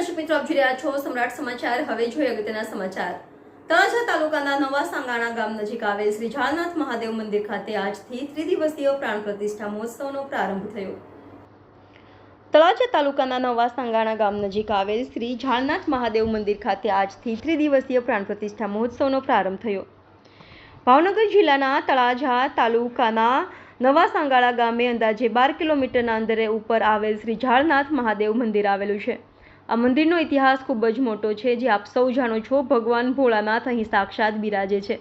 દર્શક મિત્રો, આપ જોઈ રહ્યા છો સમ્રાટ સમાચાર. હવે જોઈએ અગત્યના સમાચાર. તળાજા તાલુકાના નવા સાંગાણા ગામ નજીક આવેલ શ્રી ઝાલનાથ મહાદેવ મંદિર ખાતે આજથી ત્રિદિવસીય પ્રાણ પ્રતિષ્ઠા મહોત્સવનો પ્રારંભ થયો. તળાજા તાલુકાના નવા સાંગાણા ગામ નજીક આવેલ શ્રી ઝાલનાથ મહાદેવ મંદિર ખાતે આજથી ત્રિદિવસીય પ્રાણ પ્રતિષ્ઠા મહોત્સવનો પ્રારંભ થયો. ભાવનગર જિલ્લાના તળાજા તાલુકાના નવા સાંગાળા ગામે અંદાજે બાર કિલોમીટરના અંતરે ઉપર આવેલ શ્રી ઝાળનાથ મહાદેવ મંદિર આવેલું છે. આ મંદિરનો ઇતિહાસ ખૂબ જ મોટો છે, જે આપ સૌ જાણો છો, ભગવાન ભોળાનાથ અહીં સાક્ષાત બિરાજે છે.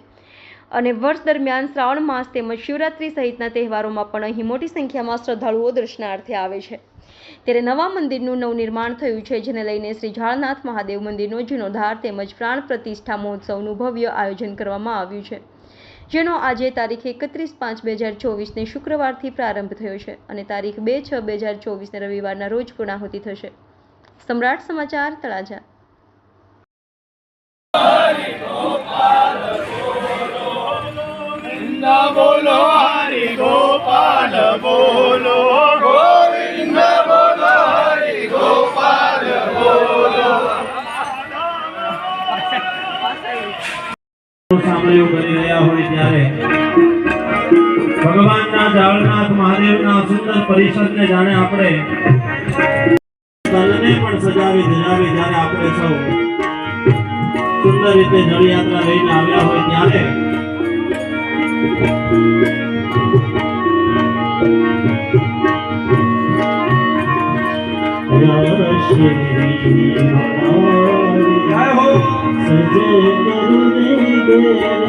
અને વર્ષ દરમિયાન શ્રાવણ માસ તેમજ શિવરાત્રી સહિતના તહેવારોમાં પણ અહીં મોટી સંખ્યામાં શ્રદ્ધાળુઓ દર્શનાર્થે આવે છે. ત્યારે નવા મંદિરનું નવનિર્માણ થયું છે, જેને લઈને શ્રી ઝાળનાથ મહાદેવ મંદિરનો જીર્ણોદ્ધાર તેમજ પ્રાણ પ્રતિષ્ઠા મહોત્સવનું ભવ્ય આયોજન કરવામાં આવ્યું છે, જેનો આજે તારીખ એકત્રીસ પાંચ બે હજાર ચોવીસને શુક્રવારથી પ્રારંભ થયો છે અને તારીખ બે છ બે હજાર ચોવીસને રવિવારના રોજ પૂર્ણાહુતિ થશે. સમ્રાટ સમાચાર તળાજા. બોલો હરિ ગોપાલ બોલો ગોવિંદ બોલો હરિ ગોપાલ બોલો. સાંભળ્યું કરી રહ્યા હોય ત્યારે. ભગવાનના જાળનાથ મહાદેવના સુંદર જાણે આપણે તનને પણ સજાવી ધજાવી જ્યારે આપણે સૌ સુંદર રીતે જળયાત્રા લઈને આવ્યા હોય ત્યારે જય હો. કરુણ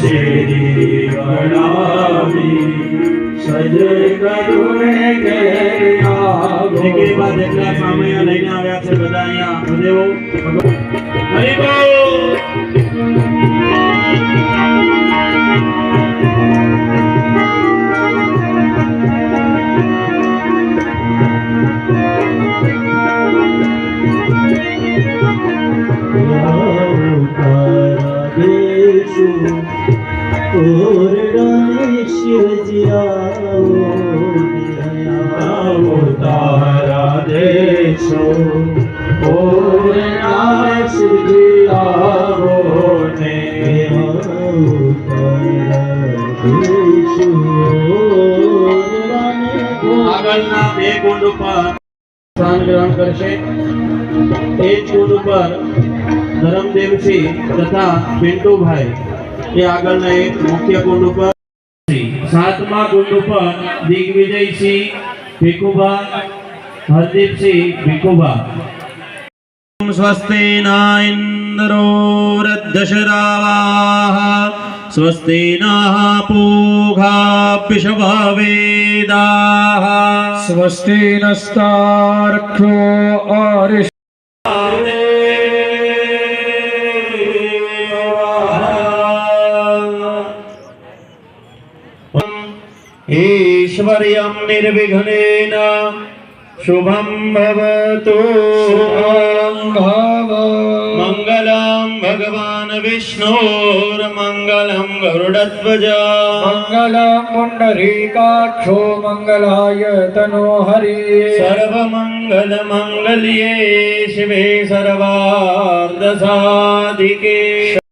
શેરી વડાવી સજ કરુણે આવો તારા દેશો ઓરણા સુધી આવો ને આગળના બે કુંડ ઉપર સ્થાન ગ્રહણ કરશે એ જ કુંડ ઉપર ધરમદેવસિંહ તથા પિન્ટુભાઈ એ આગળના એક મુખ્ય કુંડ ઉપર સાતમા કુંડ ઉપર દિગ્વિજયસિંહ ભીખુભા હરદીપસિંહ ભીખુભા. સ્વસ્તિ ના ઇન્દ્રો વૃદ્ધશરાવાः સ્વસ્તિ નઃ પૂઘા વિષભવેદાः સ્વસ્તિ નસ્તાર્ક્ષ્યો અરિષ ईश्वर्यं निर्विघ्नेन शुभं भवतु मङ्गलं भगवान् विष्णोर्मङ्गलं गरुडध्वज मङ्गलं पुण्डरीकाक्षो मङ्गलाय तनो हरि सर्वमङ्गलमङ्गल्ये शिवे सर्वार्धसाधिके